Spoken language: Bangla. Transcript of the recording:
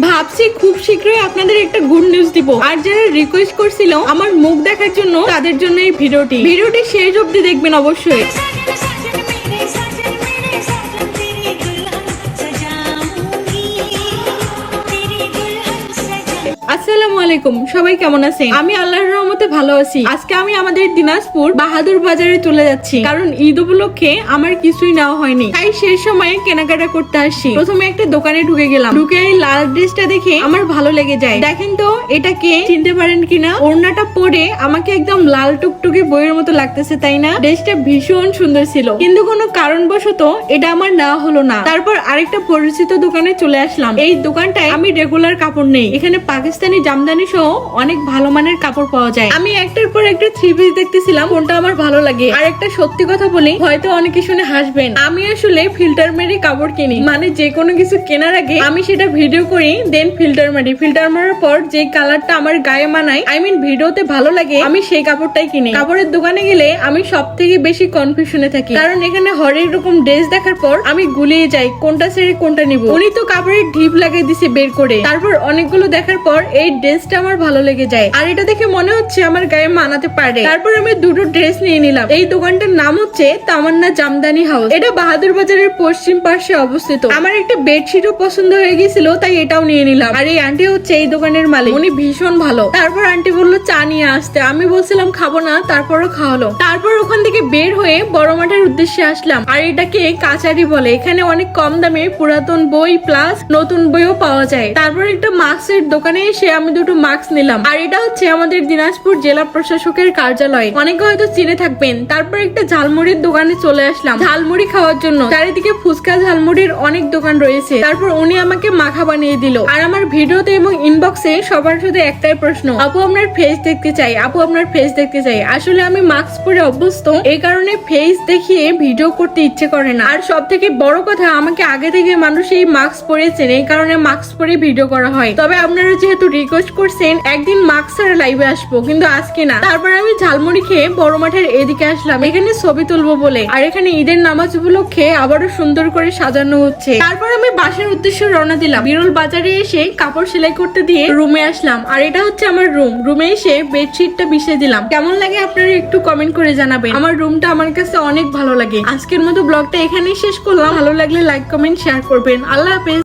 ভাবছি খুব শীঘ্রই আপনাদের একটা গুড নিউজ দিব। আর যারা রিকোয়েস্ট করছিল আমার মুখ দেখার জন্য, তাদের জন্য এই ভিডিওটি। ভিডিওটি শেষ অবধি দেখবেন অবশ্যই। আলাইকুম, সবাই কেমন আছেন? আমি আল্লাহর রহমতে ভালো আছি। আজকে আমি আমাদের দিনাজপুর বাহাদুর বাজারে চলে যাচ্ছি। কারণ ঈদ উপলক্ষে আমার কিছুই নেওয়া হয়নি। তাই সেই সময় কেনাকাটা করতে আসছি। প্রথমে একটা দোকানে ঢুকে গেলাম। ঢুকে এই লাল ড্রেসটা দেখে আমার ভালো লেগে যায়। দেখেন তো, এটা কে? চিনতে পারেন কিনা? ওড়নাটা পরে আমাকে একদম লাল টুকটুকে বইয়ের মতো লাগতেছে, তাই না? ড্রেসটা ভীষণ সুন্দর ছিল। কিন্তু কোনো কারণবশত এটা আমার নেওয়া হলো না। তারপর আরেকটা পরিচিত দোকানে চলে আসলাম। এই দোকানটায় আমি রেগুলার কাপড় নেই। এখানে পাকিস্তানি জামদানি সহ অনেক ভালো মানের কাপড় পাওয়া যায়। আমি একটার পর একটা থ্রি পিস দেখতেছিলাম, কোনটা আমার ভালো লাগে। আর একটা সত্যি কথা বলি, হয়তো অনেকে শুনে হাসবেন। আমি আসলে ফিল্টার মেরে কাপড় কিনি মানে যে কোনো কিছু কেনার আগে আমি সেটা ভিডিও করি দেন ফিল্টার মারি। ফিল্টার মারার পর যে কালারটা আমার গায়ে মানায় আই মিন ভিডিওতে ভালো লাগে, আমি সেই কাপড়টাই কিনি। কাপড়ের দোকানে গেলে আমি সব থেকে বেশি কনফিউশনে থাকি। কারণ এখানে হরেক রকম ড্রেস দেখার পর আমি গুলিয়ে যাই, কোনটা ছেড়ে কোনটা নিব। উনি তো কাপড়ের ঢিপ লাগিয়ে দিছে বের করে। তারপর অনেকগুলো দেখার পর এই ড্রেসটা আমার ভালো লেগে যায়। আর এটা দেখে মনে হচ্ছে আমার গায়ে মানাতে পারে। তারপর আমি দুটো ড্রেস নিয়ে নিলাম। এই দোকানটার নাম হচ্ছে তামান্না জামদানি হাউস। এটা বাহাদুর বাজারের পশ্চিম পাশে অবস্থিত। আমার একটা বেডশিটও পছন্দ হয়ে গেছিল তাই এটাও নিয়ে নিলাম। আর এই আন্টি হচ্ছে এই দোকানের মালিক। উনি ভীষণ ভালো। তারপর আন্টি বলল, চা নিয়ে আসতে। আমি বলছিলাম, খাব না। তারপরও খাওয়ালো। তারপর ওখান থেকে বের হয়ে বড় মাঠের উদ্দেশ্যে আসলাম। আর এটাকে কাচারি বলে। এখানে অনেক কম দামে পুরাতন বই প্লাস নতুন বইও পাওয়া যায়। তারপর একটা মাস্কের দোকানে এসে আমি দুটো মাস্ক নিলাম। আর এটা হচ্ছে আমাদের দিনাজপুর জেলা প্রশাসকের কার্যালয়। অনেকে হয়তো চিনে থাকবেন। তারপর একটা ঝালমুড়ির দোকানে চলে আসলাম। ঝালমুড়ি খাওয়ার জন্য। চারিদিকে ফুচকা ঝালমুড়ির অনেক দোকান রয়েছে। তারপর উনি আমাকে মাখা বানিয়ে দিল। আর আমার ভিডিওতে এবং ইনবক্সে সবার সাথে একটাই প্রশ্ন। আপু, আপনার ফেস দেখতে চাই। আপু, আপনার ফেস দেখতে চাই। আসলে আমি মাস্ক পরে অভ্যস্ত। এই কারণে ফেস দেখিয়ে ভিডিও করতে ইচ্ছে করে না। আর সব থেকে বড় কথা, আমাকে আগে থেকে মানুষ এই মাস্ক পরেছেন এই কারণে মাস্ক পরে ভিডিও করা হয়। তবে আপনারা যেহেতু রিকোয়েস্ট করছেন একদিন মাস্ক ছাড়া লাইভে আসব, কিন্তু আজকে না। তারপর আমি ঝালমুড়ি খেয়ে বড় মাঠের এদিকে আসলাম। এখানে ছবি তুলবো বলে। আর এখানে ঈদের নামাজ উপলক্ষে আবারও সুন্দর করে সাজানো হচ্ছে। তারপর আমি বাসার উদ্দেশ্যে রওনা দিলাম। বিরল বাজারে এসে কাপড় সেলাই করতে দিয়ে রুমে আসলাম। আর এটা হচ্ছে আমার রুম রুমে এসে বেডশিটটা বিছিয়ে দিলাম। কেমন লাগে আপনারা একটু কমেন্ট করে জানাবেন। আমার রুমটা আমার কাছে অনেক ভালো লাগে। আজকের মতো ব্লগটা এখানেই শেষ করলাম। ভালো লাগলে লাইক কমেন্ট শেয়ার করবেন। আল্লাহ হাফেজ।